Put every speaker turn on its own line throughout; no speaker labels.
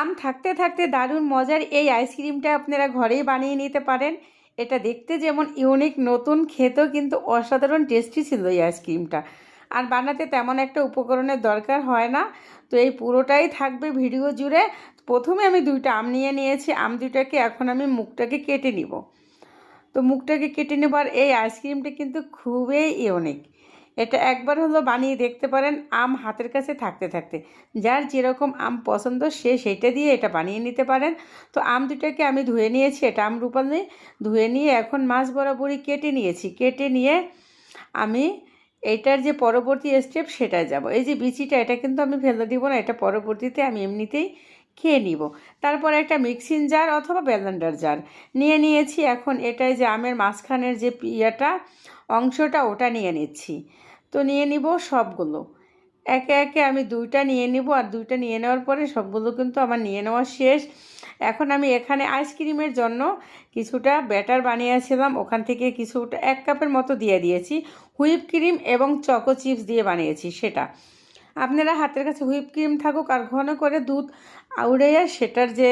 আম থাকতে থাকতে দারুণ মজার এই আইসক্রিমটা আপনারা ঘরেই বানিয়ে নিতে পারেন। এটা দেখতে যেমন ইউনিক নতুন, খেতেও কিন্তু অসাধারণ টেস্টি ছিল এই আইসক্রিমটা আর বানাতে তেমন একটা উপকরণের দরকার হয় না। তো এই পুরোটাই থাকবে ভিডিও জুড়ে। প্রথমে আমি দুইটা আম নিয়ে নিয়েছি। আম দুইটাকে এখন আমি মুখটাকে কেটে নিব। তো মুখটাকে কেটে নেবার এই আইসক্রিমটা কিন্তু খুবই ইউনিক এটা একবার হলো বানিয়ে দেখতে পারেন, আম হাতের কাছে থাকতে থাকতে। যার যেরকম আম পছন্দ, সে সেইটা দিয়ে এটা বানিয়ে নিতে পারেন। তো আম দুটাকে আমি ধুয়ে নিয়েছি, এটা আম রূপালে। ধুয়ে নিয়ে এখন মাছ বরাবরই কেটে নিয়েছি। কেটে নিয়ে আমি এটার যে পরবর্তী স্টেপ সেটায় যাব। এই যে বিচিটা, এটা কিন্তু আমি ফেলে দিব না, এটা পরবর্তীতে আমি এমনিতেই খেয়ে নিব। তারপর একটা মিক্সিং জার অথবা ব্যালেন্ডার জার। নিয়ে নিয়েছি এখন এটাই যে আমের মাঝখানের যে ইয়েটা, অংশটা ওটা নিয়ে নিচ্ছি। তো নিয়ে নিব সবগুলো। একে একে আমি দুইটা নিয়ে নিব আর দুইটা নিয়ে নেওয়ার পরে সবগুলো কিন্তু আমার নিয়ে নেওয়া শেষ। এখন আমি এখানে আইসক্রিমের জন্য কিছুটা ব্যাটার বানিয়েছিলাম। ওখান থেকে কিছুটা, এক কাপের মতো দিয়ে দিয়েছি। হুইপ ক্রিম এবং চকো চিপস দিয়ে বানিয়েছি সেটা। আপনারা হাতের কাছে হুইপ ক্রিম থাকুক আর ঘন করে দুধ আউড়াইয়া সেটার যে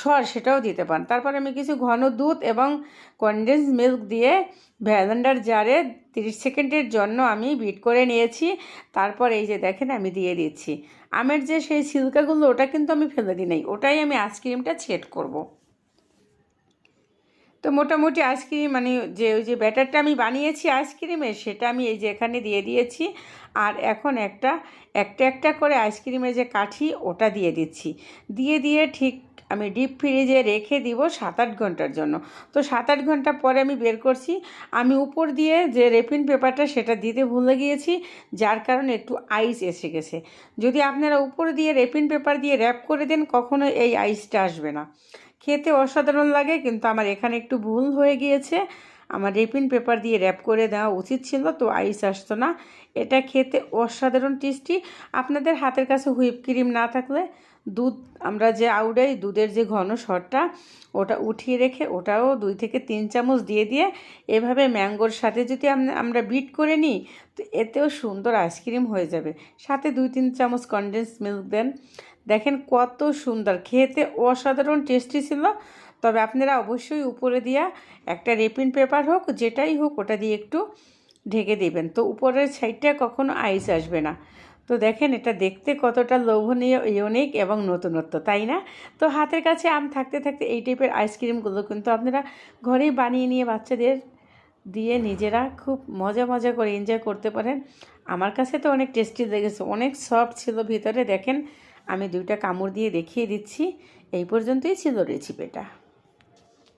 সর সেটাও দিতে পারেন। তারপর আমি কিছু ঘন দুধ এবং কনডেন্স মিল্ক দিয়ে ভ্যালেন্ডার জারে তিরিশ সেকেন্ডের জন্য আমি বিট করে নিয়েছি। তারপর এই যে দেখেন আমি দিয়ে দিচ্ছি। আমের যে সেই সিল্কাগুলো, ওটা কিন্তু আমি ফেলে দিই নাই। ওটাই আমি আইসক্রিমটা ছেট করব। তো মোটামুটি আইসক্রিম মানে যে ওই যে ব্যাটারটা আমি বানিয়েছি আইসক্রিমের সেটা আমি এই যে এখানে দিয়ে দিয়েছি। আর এখন একটা একটা একটা করে আইসক্রিমের যে কাঠি, ওটা দিয়ে দিচ্ছি। দিয়ে দিয়ে ঠিক আমি ডিপ ফ্রিজে রেখে দিব সাত আট ঘণ্টার জন্য। তো সাত আট ঘণ্টা পরে আমি বের করছি। আমি উপর দিয়ে যে রেপিন পেপারটা সেটা দিতে ভুলে গিয়েছি, যার কারণে একটু আইস এসে গেছে। যদি আপনারা উপর দিয়ে রেপিন পেপার দিয়ে র্যাপ করে দেন, কখনো এই আইসটা আসবে না। খেতে অসাধারণ লাগে, কিন্তু আমার এখানে একটু ভুল হয়ে গিয়েছে। আমার রেপিন পেপার দিয়ে র্যাপ করে দেওয়া উচিত ছিল, তো আইস আসতো না। এটা খেতে অসাধারণ টেস্টি। আপনাদের হাতের কাছে হুইপ ক্রিম না থাকলে দুধ, আমরা যে আউডাই, দুধের যে ঘন সরটা ওটা উঠিয়ে রেখে ওটাও দুই থেকে তিন চামচ দিয়ে দিয়ে এভাবে ম্যাঙ্গোর সাথে যদি আম- আমরা বিট করে নিই, তো এতেও সুন্দর আইসক্রিম হয়ে যাবে। সাথে দুই, তিন চামচ কনডেন্স মিল্ক দেন। দেখেন কত সুন্দর। খেতে অসাধারণ টেস্টি ছিল। তবে আপনারা অবশ্যই উপরে দিয়া একটা রেপিন পেপার হোক, যেটাই হোক, ওটা দিয়ে একটু ঢেকে দেবেন। তো উপরের সাইডটা কখনো আইস আসবে না। তো দেখেন, এটা দেখতে কতটা লোভনীয় ইউনিক এবং নতুনত্ব, তাই না? তো হাতের কাছে আম থাকতে থাকতে এই টাইপের আইসক্রিমগুলো কিন্তু আপনারা ঘরেই বানিয়ে নিয়ে বাচ্চাদের দিয়ে নিজেরা খুব মজা মজা করে এনজয় করতে পারেন। আমার কাছে তো অনেক টেস্টি লেগেছে, অনেক সফট ছিল ভিতরে। দেখেন, আমি দুইটা কামড় দিয়ে দেখিয়ে দিচ্ছি। এই পর্যন্তই ছিল রেসিপিটা